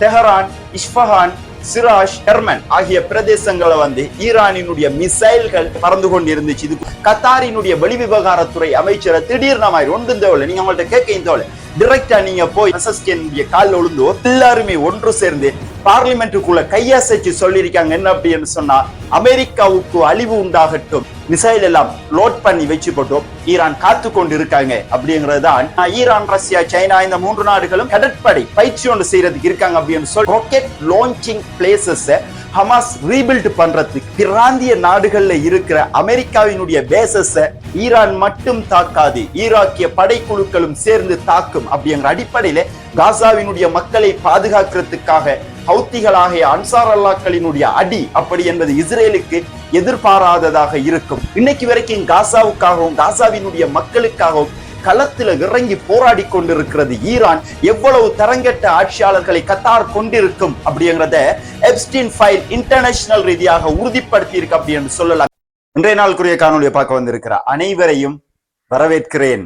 Tehran இஷ்பஹான் சிராஷ் Herman ஆகிய பிரதேசங்களை வந்து ஈரானினுடைய மிசைல்கள் பறந்து கொண்டு இருந்துச்சு இது கத்தாரினுடைய வெளிவிவகாரத்துறை அமைச்சரை திடீர்னு மாதிரி ஒன்றும் தேவையில்லை. நீங்க அவங்கள்ட்ட கேட்க தேவையில்லை. டிரெக்டா நீங்க போய் எஸ்எஸ்கேனுடைய காலில் விழுந்தோ எல்லாருமே ஒன்று சேர்ந்து பார்லிமெண்ட்டுக்குள்ள கையசைச்சு சொல்லியிருக்காங்க என்ன அப்படின்னு சொன்னா அமெரிக்காவுக்கு அழிவு உண்டாகட்டும் மிசைல் எல்லாம் லோட் பண்ணி வச்சு போட்டோம் ஈரான் காத்து கொண்டு இருக்காங்க அப்படிங்கறதுதான் ஈரான் ரஷ்யா சைனா இந்த மூன்று நாடுகளும் கடற்படை பயிற்சி ஒன்று செய்யறதுக்கு இருக்காங்க அப்படின்னு சொல்லி rocket launching places Hamas rebuild பண்றதுக்கு பிராந்திய நாடுகள்ல இருக்கிற அமெரிக்காவினுடைய பேசஸ ஈரான் மட்டும் தாக்காது ஈராக்கிய படைக்குழுக்களும் சேர்ந்து தாக்கும் அப்படிங்கிற அடிப்படையில காசாவினுடைய மக்களை பாதுகாக்கிறதுக்காக ஹவுத்திகளாகிய அன்சார் அல்லாக்களினுடைய அடி அப்படி என்பது இஸ்ரேலுக்கு எதிர்பாராததாக இருக்கும். இன்னைக்கு வரைக்கும் காசாவுக்காகவும் காசாவினுடைய மக்களுக்காகவும் களத்துல இறங்கி போராடி கொண்டிருக்கிறது ஈரான். எவ்வளவு தரங்கெட்ட ஆட்சியாளர்களை கத்தார் கொண்டிருக்கும் அப்படிங்கிறத எப்ஸ்டின் ஃபைல் இன்டர்நேஷனல் ரீதியாக உறுதிப்படுத்தி இருக்கு அப்படின்னு சொல்லலாம். இன்றைய நாளுக்குரிய காணொலியை பார்க்க வந்திருக்கிற அனைவரையும் வரவேற்கிறேன்.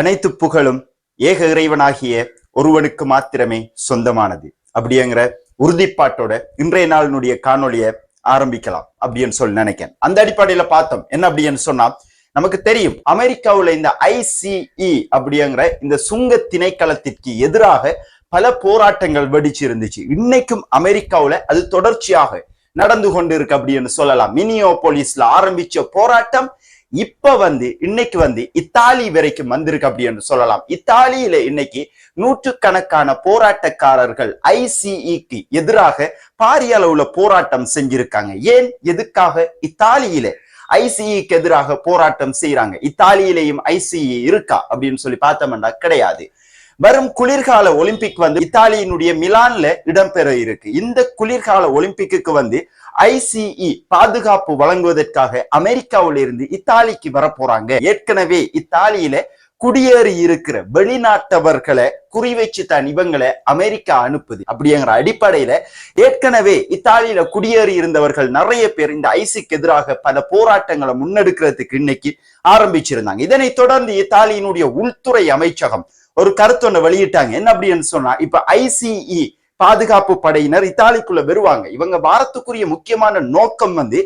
அனைத்து புகழும் ஏக இறைவனாகிய ஒருவனுக்கு மாத்திரமே சொந்தமானது. அப்படிங்கிற உறுதிப்பாட்டோட இன்றைய நாளினுடைய காணொலியை ஆரம்பிக்கலாம் அப்படின்னு சொல்லி நினைக்கிறேன். அந்த அடிப்படையில பார்த்தோம். என்ன அப்படின்னு சொன்னா நமக்கு தெரியும் அமெரிக்காவுல இந்த ஐசிஇ அப்படிங்கிற இந்த சுங்க திணைக்களத்திற்கு எதிராக பல போராட்டங்கள் வெடிச்சு இருந்துச்சு இன்னைக்கும் அமெரிக்காவுல அது தொடர்ச்சியாக நடந்து கொண்டு இருக்கு அப்படின்னு சொல்லலாம். மினியோபோலிஸ்ல ஆரம்பிச்ச போராட்டம் இப்ப வந்து இன்னைக்கு வந்து இத்தாலி வரைக்கும் வந்திருக்கு அப்படின்னு சொல்லலாம். இத்தாலியில இன்னைக்கு நூற்றுக்கணக்கான போராட்டக்காரர்கள் ஐசிஇக்கு எதிராக பாரிய அளவுல போராட்டம் செஞ்சிருக்காங்க. ஏன்? எதுக்காக? இத்தாலியில ஐசிஇக்கு எதிராக போராட்டம் செய்யறாங்க இத்தாலியிலேயும் ஐசிஇ இருக்கா அப்படின்னு சொல்லி பார்த்தோம்னா கிடையாது. வரும் குளிர்கால ஒலிம்பிக் வந்து இத்தாலியினுடைய மிலான்ல இடம்பெற இருக்கு. இந்த குளிர்கால ஒலிம்பிக்கு வந்து ஐசிஇ பாதுகாப்பு வழங்குவதற்காக அமெரிக்காவில இருந்து இத்தாலிக்கு வரப்போறாங்க. ஏற்கனவே இத்தாலியில குடியேறி இருக்கிற வெளிநாட்டவர்களை குறிவைச்சு தான் இவங்களை அமெரிக்கா அனுப்புது. அப்படிங்கிற அடிப்படையில ஏற்கனவே இத்தாலியில குடியேறி இருந்தவர்கள் நிறைய பேர் இந்த ஐசிக்கு எதிராக பல போராட்டங்களை முன்னெடுக்கிறதுக்கு இன்னைக்கு ஆரம்பிச்சிருந்தாங்க. இதனை தொடர்ந்து இத்தாலியினுடைய உள்துறை அமைச்சகம் ஒரு கருத்தொன்னை வெளியிட்டாங்க. என்ன அப்படின்னு சொன்னா இப்ப ஐசிஇ பாதுகாப்பு படையினர் இத்தாலிக்குள்ள வருவாங்க. இவங்க வாரத்துக்குரிய முக்கியமான நோக்கம் வந்து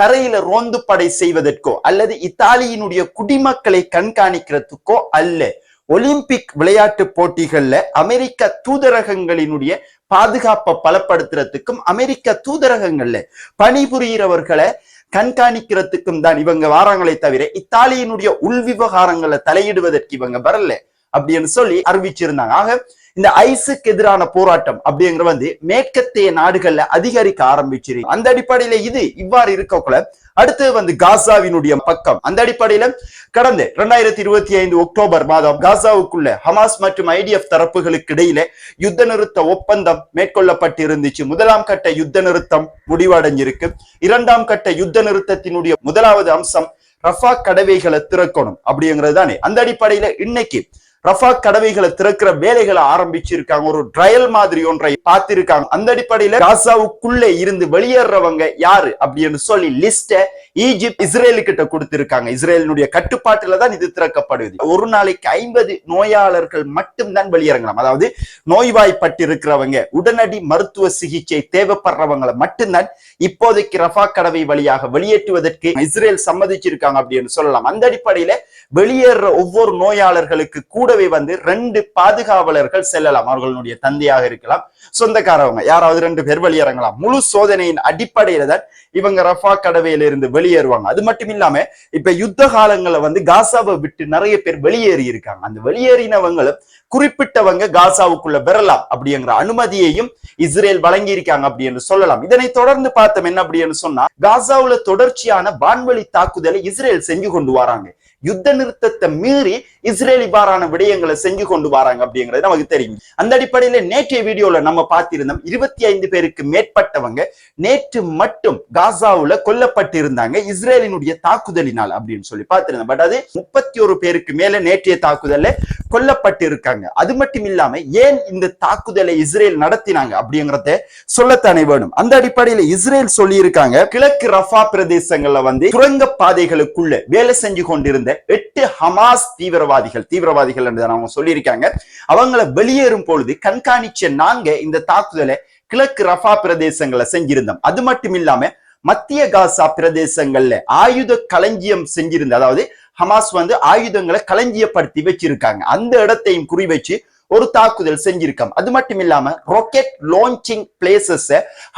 தரையில ரோந்து படை செய்வதற்கோ அல்லது இத்தாலியினுடைய குடிமக்களை கண்காணிக்கிறதுக்கோ அல்ல. ஒலிம்பிக் விளையாட்டு போட்டிகள்ல அமெரிக்க தூதரகங்களினுடைய பாதுகாப்பை பலப்படுத்துறதுக்கும் அமெரிக்க தூதரகங்கள்ல பணிபுரிகிறவர்களை கண்காணிக்கிறதுக்கும் தான் இவங்க வாராங்களே தவிர இத்தாலியினுடைய உள் விவகாரங்களை தலையிடுவதற்கு இவங்க வரல அப்படின்னு சொல்லி அறிவிச்சிருந்தாங்க. ஆக இந்த ஐஸுக்கு எதிரான போராட்டம் அப்படிங்கிற வந்து மேற்கத்திய நாடுகள்ல அதிகரிக்க ஆரம்பிச்சிருக்கு அந்த அடிப்படையில இது இவ்வாறு இருக்கக்குள்ள அடுத்து வந்து காசாவினுடைய பக்கம். அந்த அடிப்படையில கடந்த இரண்டாயிரத்தி இருபத்தி ஐந்து அக்டோபர் மாதம் காசாவுக்குள்ள ஹமாஸ் மற்றும் ஐடிஎஃப் தரப்புகளுக்கு இடையில யுத்த நிறுத்த ஒப்பந்தம் மேற்கொள்ளப்பட்டு இருந்துச்சு முதலாம் கட்ட யுத்த நிறுத்தம் முடிவடைஞ்சிருக்கு. இரண்டாம் கட்ட யுத்த நிறுத்தத்தினுடைய முதலாவது அம்சம் ரஃபா கடவைகளை திறக்கணும் அப்படிங்கிறது தானே அந்த அடிப்படையில இன்னைக்கு ரஃபா கடவைகளை திறக்கிற வேலைகளை ஆரம்பிச்சிருக்காங்க. ஒரு ட்ரையல் மாதிரி ஒன்றை பார்த்திருக்காங்க. அந்த அடிப்படையில காசாவுக்குள்ளே இருந்து வெளியேறவங்க யாரு அப்படின்னு சொல்லி லிஸ்ட ஈஜிப்ட் இஸ்ரேலு கிட்ட கொடுத்திருக்காங்க. இஸ்ரேலினுடைய கட்டுப்பாட்டுல தான் இது திறக்கப்படுது. ஒரு நாளைக்கு ஐம்பது நோயாளர்கள் மட்டும்தான் வெளியேறங்கலாம். அதாவது நோய்வாய்ப்பட்டிருக்கிறவங்க உடனடி மருத்துவ சிகிச்சை தேவைப்படுறவங்களை மட்டும்தான் இப்போதைக்கு ரஃபா கடவை வழியாக வெளியேற்றுவதற்கு இஸ்ரேல் சம்மதிச்சிருக்காங்க அப்படின்னு சொல்லலாம். அந்த அடிப்படையில வெளியேற ஒவ்வொரு நோயாளர்களுக்கு கூடவே வந்து ரெண்டு பாதுகாவலர்கள் செல்லலாம். அவர்களுடைய தந்தையாக இருக்கலாம் சொந்தக்காரவங்க யாராவது ரெண்டு பேர் வெளியேறங்களாம் முழு சோதனையின் அடிப்படையில தான் இவங்க ரஃபா கடவையில இருந்து வெளியேறுவாங்க. அது மட்டும் இல்லாம இப்ப யுத்த காலங்களை வந்து காசாவை விட்டு நிறைய பேர் வெளியேறி இருக்காங்க. அந்த வெளியேறினவங்களும் குறிப்பிட்டவங்க காசாவுக்குள்ள பெறலாம் அப்படிங்கிற அனுமதியையும் இஸ்ரேல் வழங்கி இருக்காங்க அப்படின்னு சொல்லலாம். இதனை தொடர்ந்து பார்த்தோம் என்ன அப்படின்னு சொன்னா காசாவுல தொடர்ச்சியான வான்வழி தாக்குதலை இஸ்ரேல் செஞ்சு கொண்டு வராங்க. யுத்த நிறுத்தத்தை மீறி இஸ்ரேல் இவ்வாறான விடயங்களை செஞ்சு கொண்டு வராங்க அப்படிங்கிறது நமக்கு தெரியும். அந்த அடிப்படையில நேற்றைய வீடியோல நம்ம பார்த்திருந்தோம் இருபத்தி ஐந்து பேருக்கு மேற்பட்டவங்க நேற்று மட்டும் காசாவுல கொல்லப்பட்டிருந்தாங்க. இஸ்ரேலினுடைய தாக்குதலினால் அப்படின்னு சொல்லி பார்த்திருந்தோம். பட் அது முப்பத்தி ஒரு பேருக்கு மேல நேற்றைய தாக்குதல்ல கொல்லப்பட்டிருக்காங்க. அது மட்டும் இல்லாம ஏன் இந்த தாக்குதலை இஸ்ரேல் நடத்தினாங்க அப்படிங்கறத சொல்லத்தானே வேணும். அந்த அடிப்படையில இஸ்ரேல் சொல்லி இருக்காங்க கிழக்கு ரஃபா பிரதேசங்கள்ல வந்து சுரங்க பாதைகளுக்குள்ள வேலை செஞ்சு கொண்டிருந்த எட்டு ஹமாஸ் தீவிரவாதிகள் தீவிரவாதிகள் என்று அவங்க சொல்லியிருக்காங்க. அவங்கள வெளியேறும் பொழுது கண்காணிச்ச நாங்க இந்த தாக்குதலை கிழக்கு ரஃபா பிரதேசங்களை செஞ்சிருந்தோம். அது மட்டும் இல்லாம மத்திய காசா பிரதேசங்கள்ல ஆயுத களஞ்சியம் செஞ்சிருந்த அதாவது ஹமாஸ் வந்து ஆயுதங்களை களஞ்சியப்படுத்தி வச்சிருக்காங்க. அந்த இடத்தையும் குறி வச்சு ஒரு தாக்குதல் செஞ்சிருக்கோம். அது மட்டும் இல்லாம rocket launching places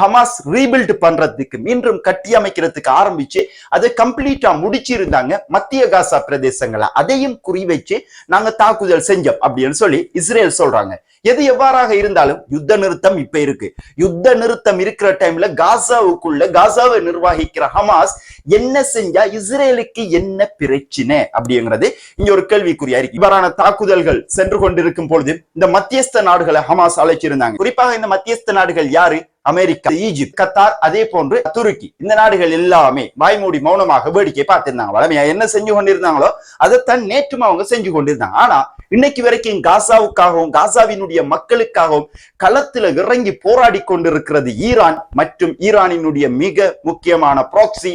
Hamas rebuild பண்றதுக்கு மீண்டும் கட்டி அமைக்கிறதுக்கு ஆரம்பிச்சு அதை கம்ப்ளீட்டா முடிச்சிருந்தாங்க மத்திய காசா பிரதேசங்களை. அதையும் குறி வச்சு நாங்க தாக்குதல் செஞ்சோம் அப்படின்னு சொல்லி இஸ்ரேல் சொல்றாங்க. எது எவ்வாறாக இருந்தாலும் யுத்த நிறுத்தம் இப்ப இருக்கு. யுத்த நிறுத்தம் இருக்கிற டைம்ல காசாவுக்குள்ள காசாவை நிர்வகிக்கிற ஹமாஸ் என்ன செஞ்சா இஸ்ரேலுக்கு என்ன பிரச்சனை அப்படிங்கிறது இங்க ஒரு கேள்விக்குறியா இருக்கு. இவ்வாறான தாக்குதல்கள் சென்று கொண்டிருக்கும் பொழுது இந்த மத்தியஸ்த நாடுகளை ஹமாஸ் அழைச்சிருந்தாங்க. குறிப்பாக இந்த மத்தியஸ்த நாடுகள் யாரு? அமெரிக்கா ஈஜிப்த் கத்தார் அதே போன்று துருக்கி. இந்த நாடுகள் எல்லாமே வாய்மூடி மௌனமாக வேடிக்கை பார்த்திருந்தாங்க. வளமையா என்ன செஞ்சு கொண்டிருந்தாங்களோ அதைத்தான் நேற்றும் அவங்க செஞ்சு கொண்டிருந்தாங்க. ஆனா இன்னைக்கு வரைக்கும் காசாவுக்காகவும் காசாவினுடைய மக்களுக்காகவும் களத்துல இறங்கி போராடி கொண்டிருக்கிறது ஈரான் மற்றும் ஈரானினுடைய மிக முக்கியமான ப்ராக்சி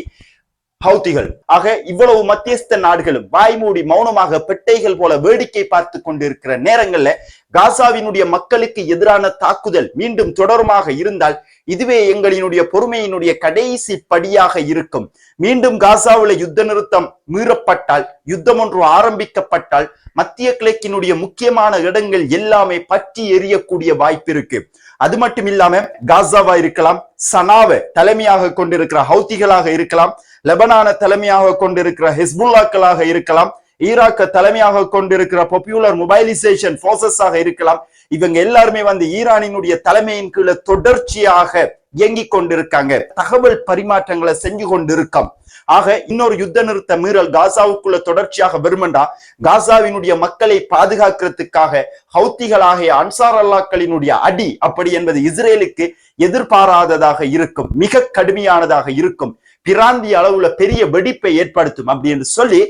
ஹவுதிகள். ஆக இவ்வளவு மத்தியஸ்த நாடுகளும் வாய்மூடி மௌனமாக பெட்டைகள் போல வேடிக்கை பார்த்து கொண்டிருக்கிற நேரங்கள்ல காசாவினுடைய மக்களுக்கு எதிரான தாக்குதல் மீண்டும் தொடருமாக இருந்தால் இதுவே எங்களினுடைய பொறுமையினுடைய கடைசி படியாக இருக்கும். மீண்டும் காசாவுல யுத்த நிறுத்தம் மீறப்பட்டால் யுத்தம் ஒன்று ஆரம்பிக்கப்பட்டால் மத்திய கிழக்கினுடைய முக்கியமான இடங்கள் எல்லாமே பற்றி எரியக்கூடிய வாய்ப்பு இருக்கு. அது மட்டும் இல்லாம காசாவா இருக்கலாம் சனாவை தலைமையாக கொண்டிருக்கிற ஹவுத்திகளாக இருக்கலாம் லெபனான தலைமையாக கொண்டிருக்கிற ஹிஸ்புல்லாக்களாக இருக்கலாம் ஈராக்க தலைமையாக கொண்டிருக்கிற பாப்புலர் மொபைலைசேஷன் போர்சஸாக இருக்கலாம். இவங்க எல்லாருமே வந்து ஈரானினுடைய தலைமையின் கீழே தொடர்ச்சியாக இயங்கிக் கொண்டிருக்காங்க. தகவல் பரிமாற்றங்களை செஞ்சு கொண்டிருக்கோம். ஆக இன்னொரு யுத்த நிறுத்த மீறல் காசாவுக்குள்ள தொடர்ச்சியாக வருமெண்டா? காசாவினுடைய மக்களை பாதுகாக்கிறதுக்காக ஹவுத்திகளாகிய அன்சார் அல்லாக்களினுடைய அடி அப்படி என்பது இஸ்ரேலுக்கு எதிர்பாராததாக இருக்கும். மிக கடுமையானதாக இருக்கும். பிராந்திய அளவுல பெரிய வெடிப்பை ஏற்படுத்தும் அப்படி என்று சொல்லி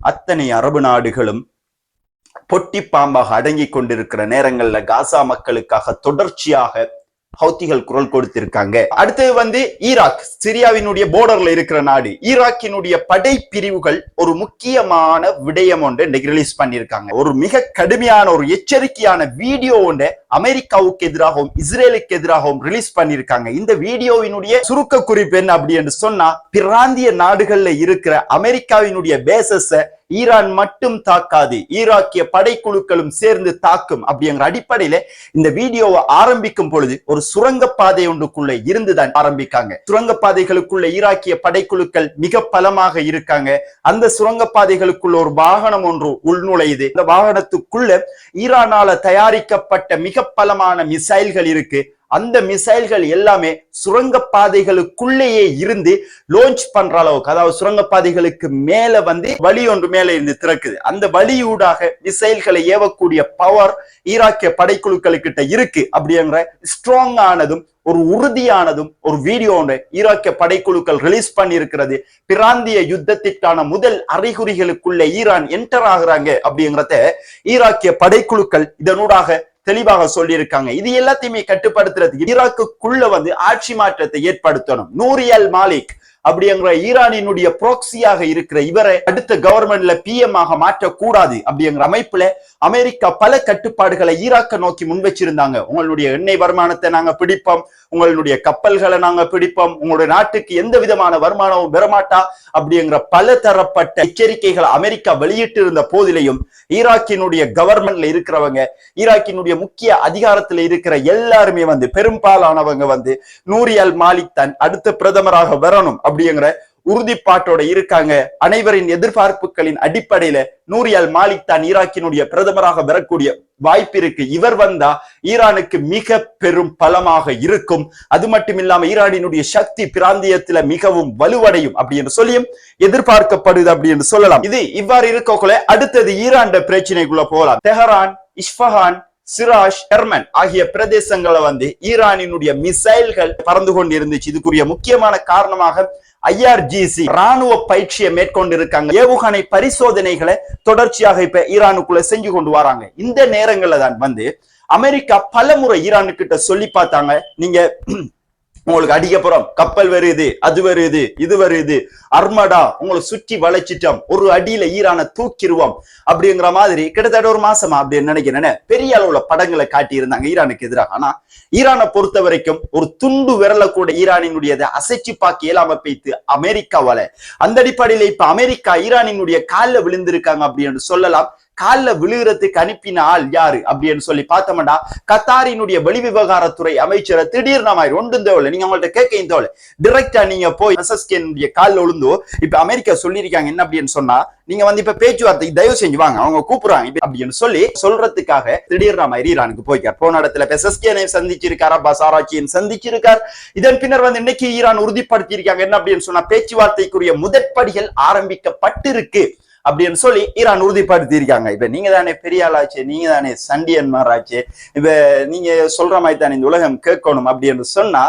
அத்தனை அரபு நாடுகளும் பொட்டி பாம்பாக அடங்கி கொண்டிருக்கிற நேரங்கள்ல காசா மக்களுக்காக தொடர்ச்சியாக ஹவுத்திகள் குரல் கொடுத்திருக்காங்க. அடுத்தது வந்து ஈராக் சிரியாவினுடைய போர்டர்ல இருக்கிற நாடு. ஈராக்கினுடைய படை பிரிவுகள் ஒரு முக்கியமான விடயம் ஒன்று இன்னைக்கு ரிலீஸ் பண்ணியிருக்காங்க. ஒரு மிக கடுமையான ஒரு எச்சரிக்கையான வீடியோ ஒன்று அமெரிக்காவுக்கு எதிராகவும் இஸ்ரேலுக்கு எதிராகவும் ரிலீஸ் பண்ணியிருக்காங்க. இந்த வீடியோவினுடைய சுருக்க குறிப்பு என்ன அப்படி என்று சொன்னா பிராந்திய நாடுகள்ல இருக்கிற அமெரிக்காவினுடைய பேசஸ ஈரான் மட்டும் தாக்காது ஈராக்கிய படைக்குழுக்களும் சேர்ந்து தாக்கும் அப்படிங்கிற அடிப்படையில இந்த வீடியோவை ஆரம்பிக்கும் பொழுது ஒரு சுரங்கப்பாதை ஒன்றுக்குள்ள இருந்துதான் ஆரம்பிக்காங்க. சுரங்கப்பாதைகளுக்குள்ள ஈராக்கிய படைக்குழுக்கள் மிக பலமாக இருக்காங்க. அந்த சுரங்கப்பாதைகளுக்குள்ள ஒரு வாகனம் ஒன்று உள்நுழையுது. இந்த வாகனத்துக்குள்ள ஈரானால தயாரிக்கப்பட்ட மிக பலமான மிசைல்கள் இருக்கு. அந்த மிசைல்கள் எல்லாமே சுரங்கப்பாதைகளுக்குள்ளேயே இருந்து லான்ச் பண்ற அளவுக்கு அதாவது சுரங்கப்பாதைகளுக்கு மேல வந்து வழி ஒன்று மேல இருந்து திறக்குது. அந்த வழியூடாக மிசைல்களை ஏவக்கூடிய பவர் ஈராக்கிய படைக்குழுக்களுக்கிட்ட இருக்கு அப்படிங்கிற ஸ்ட்ராங் ஆனதும் ஒரு உறுதியானதும் ஒரு வீடியோ ஒன்று ஈராக்கிய படைக்குழுக்கள் ரிலீஸ் பண்ணியிருக்கிறது. பிராந்திய யுத்தத்திற்கான முதல் அறிகுறிகளுக்குள்ள ஈரான் என்டர் ஆகுறாங்க அப்படிங்கிறத ஈராக்கிய படைக்குழுக்கள் இதனூடாக தெளிவாக சொல்லியிருக்காங்க. இது எல்லாத்தையுமே கட்டுப்படுத்துறதுக்கு ஈராக்குக்குள்ள வந்து ஆட்சி மாற்றத்தை ஏற்படுத்தணும். நூரியல் மாலிக் அப்படிங்கிற ஈரானினுடைய புரோக்சியாக இருக்கிற இவரை அடுத்த கவர்மெண்ட்ல பிஎம் ஆக மாற்றக்கூடாது அப்படிங்கிற அமைப்புல அமெரிக்கா பல கட்டுப்பாடுகளை ஈராக்க நோக்கி முன் வச்சிருந்தாங்க. உங்களுடைய எண்ணெய் வருமானத்தை நாங்க பிடிப்போம். உங்களுடைய கப்பல்களை நாங்க பிடிப்போம். உங்களுடைய நாட்டுக்கு எந்த விதமான வருமானமும் பெறமாட்டா அப்படிங்கிற பல தரப்பட்ட எச்சரிக்கைகள் அமெரிக்கா வெளியிட்டு இருந்த போதிலையும் ஈராக்கினுடைய கவர்மெண்ட்ல இருக்கிறவங்க ஈராக்கினுடைய முக்கிய அதிகாரத்துல இருக்கிற எல்லாருமே வந்து பெரும்பாலானவங்க வந்து நூரியல் மாலிக் தான் அடுத்த பிரதமராக வரணும் அப்படிங்கிற உறுதிப்பாட்டோட இருக்காங்க. அனைவரின் எதிர்பார்ப்புகளின் அடிப்படையில நூரியால் மாலிக் தான் ஈராக்கினுடைய பிரதமராக வரக்கூடிய வாய்ப்பு இருக்கு. இவர் வந்தா ஈரானுக்கு மிக பெரும் பலமாக இருக்கும். அது மட்டும் இல்லாம ஈரானினுடைய சக்தி பிராந்தியத்துல மிகவும் வலுவடையும் அப்படி என்று சொல்லியும் எதிர்பார்க்கப்படுது அப்படி என்று சொல்லலாம். இது இவ்வாறு இருக்கக்குள்ள அடுத்தது ஈரான் பிரச்சனைக்குள்ள போகலாம். தெஹரான் இஷ்பஹான் சிராஷ் ஹெர்மன் ஆகிய பிரதேசங்களை வந்து ஈரானினுடைய மிசைல்கள் பறந்து கொண்டு இருந்துச்சு இதுக்குரிய முக்கியமான காரணமாக ஐஆர்ஜிசி ராணுவ பயிற்சியை மேற்கொண்டிருக்காங்க. ஏவுகணை பரிசோதனைகளை தொடர்ச்சியாக இப்ப ஈரானுக்குள்ள செஞ்சு கொண்டு வராங்க. இந்த நேரங்கள்ல தான் வந்து அமெரிக்கா பலமுறை ஈரானு கிட்ட சொல்லி பார்த்தாங்க. நீங்க உங்களுக்கு அடிக்கப்புறம் கப்பல் வருது அது வருது இது வருது. அர்மடா உங்களை சுற்றி வளைச்சிட்டோம். ஒரு அடியில ஈரானை தூக்கிடுவோம் அப்படிங்கிற மாதிரி கிட்டத்தட்ட ஒரு மாசமா அப்படின்னு நினைக்கிறேன் பெரிய அளவுல படங்களை காட்டி இருந்தாங்க ஈரானுக்கு எதிராக. ஆனா ஈரானை பொறுத்த வரைக்கும் ஒரு துண்டு விரல கூட ஈரானினுடையதை அசைச்சு பார்க்க இயலாம வைத்து அமெரிக்காவால. அந்த அடிப்படையில இப்ப அமெரிக்கா ஈரானினுடைய காலில் விழுந்திருக்காங்க அப்படின்னு சொல்லலாம். காலில் விழுகிறதுக்கு அனுப்பின ஆள் யாரு? அப்படின்னு சொல்லி பார்த்தோம்னா கத்தாரினுடைய வெளிவிவகாரத்துறை அமைச்சரை திடீர்னு மாதிரி ஒன்றும் தேவையில்லை. நீங்க அவங்கள்ட்ட கேட்க தேவையில்லை. டிரெக்டா நீங்க போய் எஸ்எஸ்கேனுடைய காலில் விழுந்தோ இப்ப அமெரிக்கா சொல்லியிருக்காங்க என்ன அப்படின்னு சொன்னா நீங்க வந்து இப்ப பேச்சுவார்த்தை தயவு செஞ்சு வாங்க. அவங்க கூப்பிடுறாங்க. அப்படின்னு சொல்லி சொல்றதுக்காக திடீர்னு மாதிரி ஈரானுக்கு போய்க்கார். போன இடத்துல பெசஸ்கேனை சந்திச்சிருக்கார் அப்பாஸ் ஆராய்ச்சியின் சந்திச்சிருக்கார். இதன் பின்னர் வந்து இன்னைக்கு ஈரான் உறுதிப்படுத்தி இருக்காங்க என்ன அப்படின்னு சொன்னா பேச்சுவார்த்தைக்குரிய முதற்படிகள் ஆரம்பிக்கப்பட்டிருக்கு. அப்படின்னு சொல்லி ஈரான் உறுதிப்படுத்தி இருக்காங்க இப்ப நீங்க தானே பெரிய ஆளாச்சு நீங்க தானே சண்டியன்மாராச்சு. இப்ப நீங்க சொல்ற மாதிரி தானே இந்த உலகம் கேட்கணும் அப்படின்னு சொன்னா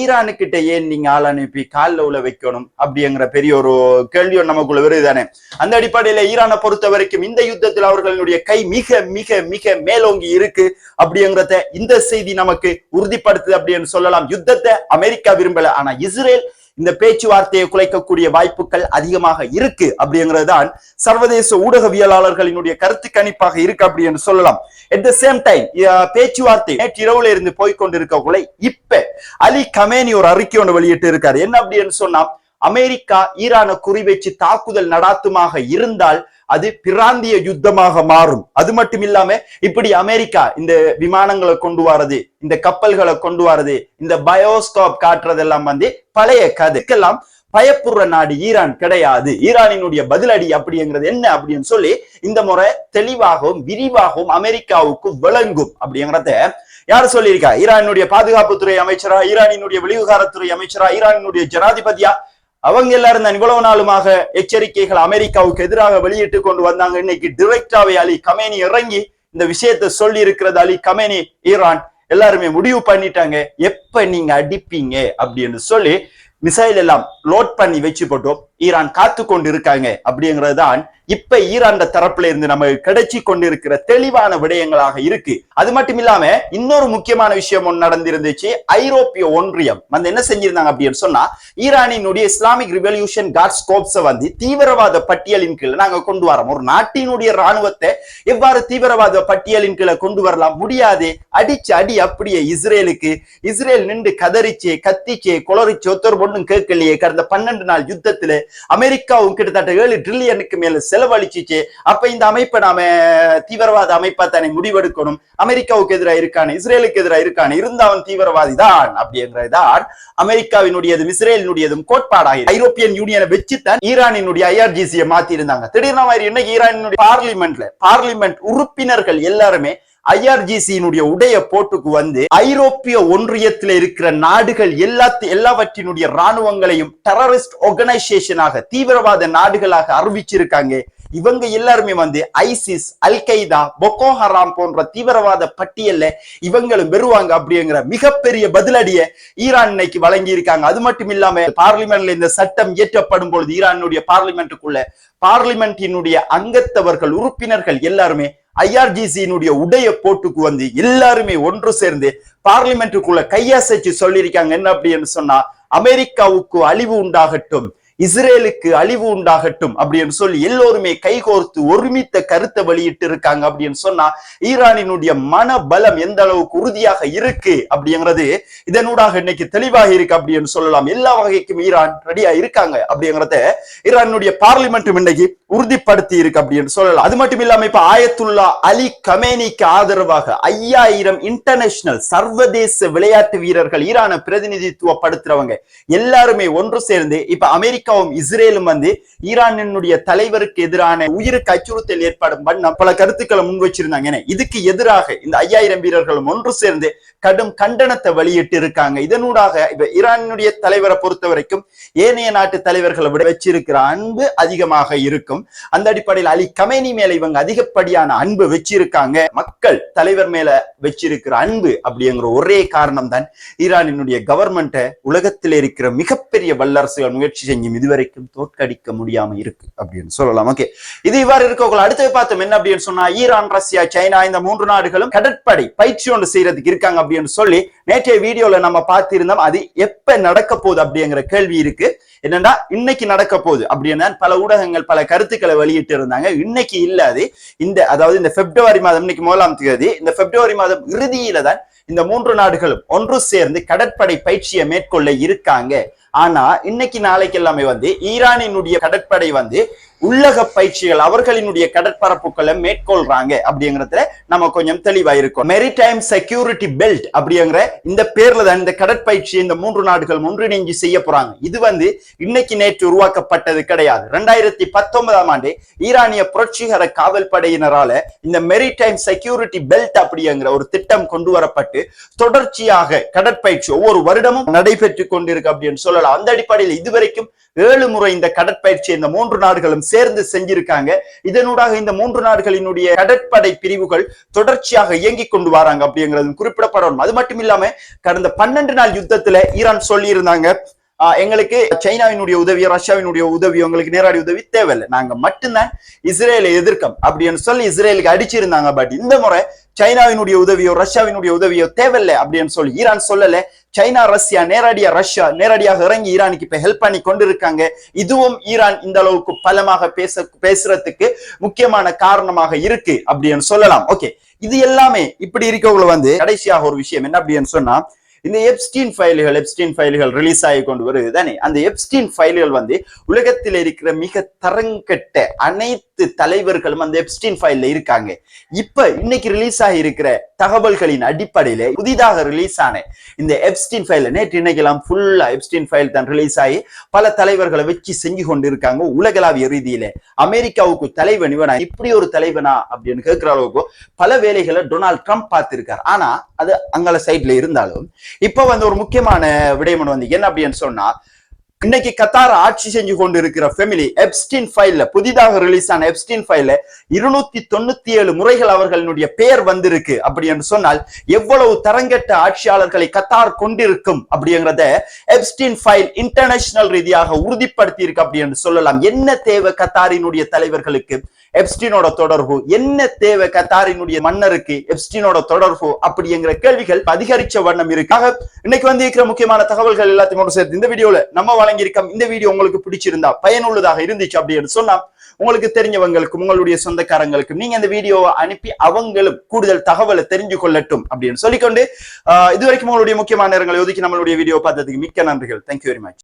ஈரானுக்கிட்ட ஏன் நீங்க ஆள் அனுப்பி காலில் உள்ள வைக்கணும் அப்படிங்கிற பெரிய ஒரு கேள்வியும் நமக்குள்ள வருதுதானே அந்த அடிப்படையில ஈரானை பொறுத்த வரைக்கும் இந்த யுத்தத்தில் அவர்களுடைய கை மிக மிக மிக மேலோங்கி இருக்கு அப்படிங்கிறத இந்த செய்தி நமக்கு உறுதிப்படுத்துது அப்படின்னு சொல்லலாம். யுத்தத்தை அமெரிக்கா விரும்பல. ஆனா இஸ்ரேல் இந்த பேச்சுவார்த்தையை குலைக்கக்கூடிய வாய்ப்புகள் அதிகமாக இருக்கு அப்படிங்கிறது தான் சர்வதேச ஊடகவியலாளர்களினுடைய கருத்து கணிப்பாக இருக்கு அப்படி என்று சொல்லலாம். அட் த சேம் டைம் பேச்சுவார்த்தை நேற்று இரவுல இருந்து போய்கொண்டிருக்கக்குள்ள இப்ப அலி கமேனி ஒரு அறிக்கை ஒன்று வெளியிட்டு இருக்காரு. என்ன அப்படின்னு சொன்னா அமெரிக்கா ஈரானை குறிவைச்சு தாக்குதல் நடாத்துமாக இருந்தால் அது பிராந்திய யுத்தமாக மாறும். அது மட்டும் இல்லாம இப்படி அமெரிக்கா இந்த விமானங்களை கொண்டு வரது இந்த கப்பல்களை கொண்டு வரது இந்த பயோஸ்கோப் காட்டுறதெல்லாம் வந்து பழைய கதைக்கெல்லாம் பயப்புற நாடு ஈரான் கிடையாது. ஈரானினுடைய பதிலடி அப்படிங்கிறது என்ன அப்படின்னு சொல்லி இந்த முறை தெளிவாகவும் விரிவாகவும் அமெரிக்காவுக்கு விளங்கும் அப்படிங்கிறத யார் சொல்லியிருக்கா? ஈரானுடைய பாதுகாப்புத்துறை அமைச்சரா ஈரானினுடைய வெளிவிகாரத்துறை அமைச்சரா ஈரானினுடைய ஜனாதிபதியா அவங்க எல்லாரும் தான் இவ்வளவு நாளுமாக எச்சரிக்கைகள் அமெரிக்காவுக்கு எதிராக வெளியிட்டு கொண்டு வந்தாங்க. இன்னைக்கு டிரெக்டாவே அலி கமேனி இறங்கி இந்த விஷயத்தை சொல்லி இருக்கிறது அலி கமேனி ஈரான் எல்லாருமே முடிவு பண்ணிட்டாங்க. எப்ப நீங்க அடிப்பீங்க அப்படின்னு சொல்லி மிசைல் எல்லாம் லோட் பண்ணி வச்சு போட்டோம் ஈரான் காத்து கொண்டு இருக்காங்க அப்படிங்கிறது தான் இப்ப ஈரான் தரப்புல இருந்து நம்ம கிடைச்சி கொண்டிருக்கிற தெளிவான விடயங்களாக இருக்கு. அது மட்டும் இல்லாம இன்னொரு முக்கியமான விஷயம் ஒன்று நடந்திருந்துச்சு. ஐரோப்பிய ஒன்றியம். வந்து என்ன செஞ்சிருந்தாங்க அப்படின்னு சொன்னா ஈரானினுடைய இஸ்லாமிக் ரிவல்யூஷன் கார்ட் ஸ்கோப்ஸ வந்து தீவிரவாத பட்டியலின் கீழே நாங்க கொண்டு வரோம். ஒரு நாட்டினுடைய ராணுவத்தை எவ்வாறு தீவிரவாத பட்டியலின் கீழே கொண்டு வரலாம்? முடியாது. அடிச்சு அடி அப்படியே இஸ்ரேலுக்கு இஸ்ரேல் நின்று கதறிச்சு கத்திச்சு குளறிச்சு ஒருத்தர் ஒன்றும் கேட்கலையே. கடந்த பன்னெண்டு நாள் யுத்தத்துல அமெரிக்காவும் கிட்டத்தட்ட ஏழு ட்ரில்லியனுக்கு மேல செலவழிச்சிச்சு. அப்ப இந்த அமைப்பை நாம தீவிரவாத அமைப்பா தானே முடிவெடுக்கணும்? அமெரிக்காவுக்கு எதிராக இருக்கான இஸ்ரேலுக்கு எதிராக இருக்கான இருந்தாவன் தீவிரவாதி தான் அப்படிங்கிறதான் அமெரிக்காவினுடையதும் இஸ்ரேலினுடையதும் கோட்பாடாக ஐரோப்பியன் யூனியனை வச்சுத்தான் ஈரானினுடைய ஐஆர்ஜிசியை மாத்தி இருந்தாங்க திடீர்னு மாதிரி என்ன ஈரானினுடைய பார்லிமெண்ட்ல பார்லிமெண்ட் உறுப்பினர்கள் எல்லாருமே ஐஆர்ஜிசியினுடைய உடைய போட்டுக்கு வந்து ஐரோப்பிய ஒன்றியத்தில் இருக்கிற நாடுகள் எல்லாத்து எல்லாவற்றினுடைய ராணுவங்களையும் டெரரிஸ்ட் ஆர்கனைசேஷனாக தீவிரவாத நாடுகளாக அறிவிச்சிருக்காங்க. இவங்க எல்லாருமே வந்து ஐசிஸ் அல் கைதா பொக்கோ ஹராம் போன்ற தீவிரவாத பட்டியல்ல இவங்களும் பெறுவாங்க அப்படிங்கிற மிகப்பெரிய பதிலடிய ஈரான் இன்னைக்கு வழங்கி இருக்காங்க அது மட்டும் இல்லாம பார்லிமெண்ட்ல இந்த சட்டம் இயற்றப்படும் பொழுது ஈரானுடைய பார்லிமெண்ட்டுக்குள்ள பார்லிமெண்டினுடைய அங்கத்தவர்கள் உறுப்பினர்கள் எல்லாருமே ஐஆர்ஜிசியினுடைய உடைய போட்டுக்கு வந்து எல்லாருமே ஒன்று சேர்ந்து பார்லிமெண்ட்டுக்குள்ள கையசைச்சு சொல்லியிருக்காங்க. என்ன அப்படின்னு சொன்னா அமெரிக்காவுக்கு அழிவு உண்டாகட்டும். இஸ்ரேலுக்கு அழிவு உண்டாகட்டும் அப்படின்னு சொல்லி எல்லோருமே கைகோர்த்து ஒருமித்த கருத்தை வெளியிட்டு இருக்காங்க அப்படின்னு சொன்னா ஈரானினுடைய மன பலம் எந்த அளவுக்கு உறுதியாக இருக்கு அப்படிங்கிறது இதனூடாக இன்னைக்கு தெளிவாக இருக்கு அப்படின்னு சொல்லலாம். எல்லா வகைக்கும் ஈரான் ரெடியா இருக்காங்க அப்படிங்கறத ஈரானுடைய பார்லிமெண்ட்டும் இன்னைக்கு உறுதிப்படுத்தி இருக்கு அப்படின்னு சொல்லலாம். அது மட்டும் இல்லாம இப்ப ஆயத்துல்லா அலி கமேனிக்கு ஆதரவாக ஐயாயிரம் இன்டர்நேஷனல் சர்வதேச விளையாட்டு வீரர்கள் ஈரானை பிரதிநிதித்துவப்படுத்துறவங்க எல்லாருமே ஒன்று சேர்ந்து இப்ப அமெரிக்க அமெரிக்காவும் இஸ்ரேலும் வந்து ஈரானினுடைய தலைவருக்கு எதிரான உயிருக்கு அச்சுறுத்தல் ஏற்படும் வண்ணம் பல கருத்துக்களை முன் வச்சிருந்தாங்க. ஏன்னா, இதுக்கு எதிராக இந்த ஐயாயிரம் வீரர்களும் ஒன்று சேர்ந்து கடும் கண்டனத்தை வெளியிட்டு இருக்காங்க இதனூடாக இப்ப ஈரானுடைய தலைவரை பொறுத்த வரைக்கும் ஏனைய நாட்டு தலைவர்களை விட வச்சிருக்கிற அன்பு அதிகமாக இருக்கும். அந்த அடிப்படையில் அலி கமேனி மேல இவங்க அதிகப்படியான அன்பு வச்சிருக்காங்க. மக்கள் தலைவர் மேல வச்சிருக்கிற அன்பு அப்படிங்கிற ஒரே காரணம் தான் ஈரானினுடைய கவர்மெண்ட்டை உலகத்தில் இருக்கிற மிகப்பெரிய வல்லரசுகள் முயற்சி செஞ்சு இதுவரைக்கும் தோற்கடிக்க முடியாம இருக்கு அப்படின்னு சொல்லலாம். ஓகே இது இவ்வாறு இருக்கவங்க அடுத்து பார்த்தோம் என்ன அப்படின்னு சொன்னா ஈரான் ரஷ்யா சைனா இந்த மூன்று நாடுகளும் கடற்படை பயிற்சி ஒன்று செய்யறதுக்கு இருக்காங்க அப்படின்னு சொல்லி நேற்றைய வீடியோல நம்ம பார்த்திருந்தோம். அது எப்ப நடக்க போகுது அப்படிங்கிற கேள்வி இருக்கு. என்னன்னா இன்னைக்கு நடக்க போகுது அப்படின்னா பல ஊடகங்கள் பல கருத்துக்களை வெளியிட்டு இருந்தாங்க. இன்னைக்கு இல்ல அது. இந்த அதாவது இந்த பிப்ரவரி மாதம் இன்னைக்கு முதலாம் தேதி இந்த பிப்ரவரி மாதம் இறுதியில தான் இந்த மூன்று நாடுகளும் ஒன்று சேர்ந்து கடற்படை பயிற்சியை மேற்கொள்ள இருக்காங்க. ஆனா இன்னைக்கு நாளைக்கு எல்லாமே வந்து ஈரானினுடைய கடற்படை வந்து உள்ளக பயிற்சிகள் அவர்களினுடைய கடற்பரப்புகளை மேற்கொள்றாங்க அப்படிங்கறதுல நம்ம கொஞ்சம் தெளிவா இருக்கும். மெரிடைம் செக்யூரிட்டி பெல்ட் அப்படிங்கிற இந்த பேர்ல தான் இந்த கடற்பயிற்சி இந்த மூன்று நாடுகள் ஒன்றிணைஞ்சு செய்ய போறாங்க. இது வந்து இன்னைக்கு நேற்று உருவாக்கப்பட்டது கிடையாது. ரெண்டாயிரத்தி பத்தொன்பதாம் ஆண்டு ஈரானிய புரட்சிகர காவல் படையினரால இந்த மெரிடைம் செக்யூரிட்டி பெல்ட் அப்படிங்கிற ஒரு திட்டம் கொண்டு வரப்பட்டு தொடர்ச்சியாக கடற்பயிற்சி ஒவ்வொரு வருடமும் நடைபெற்று கொண்டிருக்கு அப்படின்னு சொல்லலாம். அந்த அடிப்படையில் இதுவரைக்கும் ஏழு முறை இந்த கடற்பயிற்சி இந்த மூன்று நாடுகளும் சேர்ந்து செஞ்சிருக்காங்க. இதனூடாக இந்த மூன்று நாடுகளினுடைய கடற்படை பிரிவுகள் தொடர்ச்சியாக இயங்கிக் கொண்டு வராங்க அப்படிங்கிறது குறிப்பிடப்படணும். அது மட்டும் இல்லாம கடந்த பன்னெண்டு நாள் யுத்தத்துல ஈரான் சொல்லி இருந்தாங்க எங்களுக்கு சைனாவினுடைய உதவியோ ரஷ்யாவினுடைய உதவியோ எங்களுக்கு நேரடி உதவி தேவையில்லை. நாங்க மட்டும்தான் இஸ்ரேலை எதிர்க்கம் அப்படின்னு சொல்லி இஸ்ரேலுக்கு அடிச்சிருந்தாங்க. பட் இந்த முறை சைனாவினுடைய உதவியோ ரஷ்யாவினுடைய உதவியோ தேவையில்லை அப்படின்னு சொல்லி ஈரான் சொல்லல. சைனா ரஷ்யா நேரடியா ரஷ்யா நேரடியாக இறங்கி ஈரானுக்கு இப்ப ஹெல்ப் பண்ணி கொண்டிருக்காங்க. இதுவும் ஈரான் இந்த அளவுக்கு பலமாக பேச பேசுறதுக்கு முக்கியமான காரணமாக இருக்கு அப்படின்னு சொல்லலாம். ஓகே இது எல்லாமே இப்படி இருக்கவங்களை வந்து கடைசியாக ஒரு விஷயம் என்ன அப்படின்னு சொன்னா இந்த எப்ஸ்டீன் ஃபைல்கள் எப்ஸ்டீன் ஃபைல்கள் ரிலீஸ் ஆகி கொண்டு வருது தானே? அந்த எப்ஸ்டீன் ஃபைல்கள் வந்து உலகத்தில் இருக்கிற மிக தரங்கட்ட அனைத்து தலைவர்களும் அந்த எப்ஸ்டீன் ஃபைல்ல இருக்காங்க. இப்ப இன்னைக்கு ரிலீஸ் ஆகி இருக்கிற தகவல்களின் அடிப்படையில புதிதாக ரிலீஸ் ஆன இந்த எப்ஸ்டீன் ஃபைல் நேற்று இன்னைக்கெல்லாம் ஃபுல்லா எப்ஸ்டீன் ஃபைல் தான் ரிலீஸ் ஆகி பல தலைவர்களை வச்சு செஞ்சு கொண்டு இருக்காங்க உலகளாவிய ரீதியில. அமெரிக்காவுக்கு தலைவன் இவனா? இப்படி ஒரு தலைவனா? அப்படின்னு கேட்கிற அளவுக்கு பல வேலைகளை டொனால்ட் ட்ரம்ப் பார்த்திருக்காரு. ஆனா அது அங்கல சைட்ல இருந்தாலும் இப்ப வந்து ஒரு முக்கியமான விடயம் வந்து என்ன அப்படின்னு சொன்னா இன்னைக்கு கத்தார் ஆட்சி செஞ்சு கொண்டு இருக்கிற ஃபெமிலி எப்ஸ்டின் ஃபைல்ல புதிதாக ரிலீஸ் ஆன எப்ஸ்டின் ஃபைல்ல இருநூத்தி தொண்ணூத்தி ஏழு முறைகள் அவர்களுடைய பெயர் வந்திருக்கு. அப்படி என்று சொன்னால் எவ்வளவு தரங்கட்ட ஆட்சியாளர்களை கத்தார் கொண்டிருக்கும் அப்படிங்கிறத எப்ஸ்டின் ஃபைல் இன்டர்நேஷனல் ரீதியாக உறுதிப்படுத்தி இருக்கு அப்படி என்று சொல்லலாம். என்ன தேவை கத்தாரினுடைய தலைவர்களுக்கு? எப்ஸ்டினோட தொடர்பு. என்ன தேவை கத்தாரினுடைய மன்னருக்கு? எப்ஸ்டினோட தொடர்பு அப்படிங்கிற கேள்விகள் அதிகரிச்ச வண்ணம் இருக்காக இன்னைக்கு வந்து இருக்கிற முக்கியமான தகவல்கள் எல்லாத்தையும் சேர்த்து இந்த வீடியோல நம்ம வழங்கியிருக்கோம். இந்த வீடியோ உங்களுக்கு பிடிச்சிருந்தா பயனுள்ளதாக இருந்துச்சு அப்படின்னு சொன்னா உங்களுக்கு தெரிஞ்சவங்களுக்கும் உங்களுடைய சொந்தக்காரங்களுக்கும் நீங்க இந்த வீடியோவை அனுப்பி அவங்களும் கூடுதல் தகவலை தெரிஞ்சு கொள்ளட்டும் அப்படின்னு சொல்லிக்கொண்டு இதுவரைக்கும் உங்களுடைய முக்கியமான நேரங்களை ஒதுக்கி நம்மளுடைய வீடியோ பார்த்ததுக்கு மிக்க நன்றிகள். Thank you very much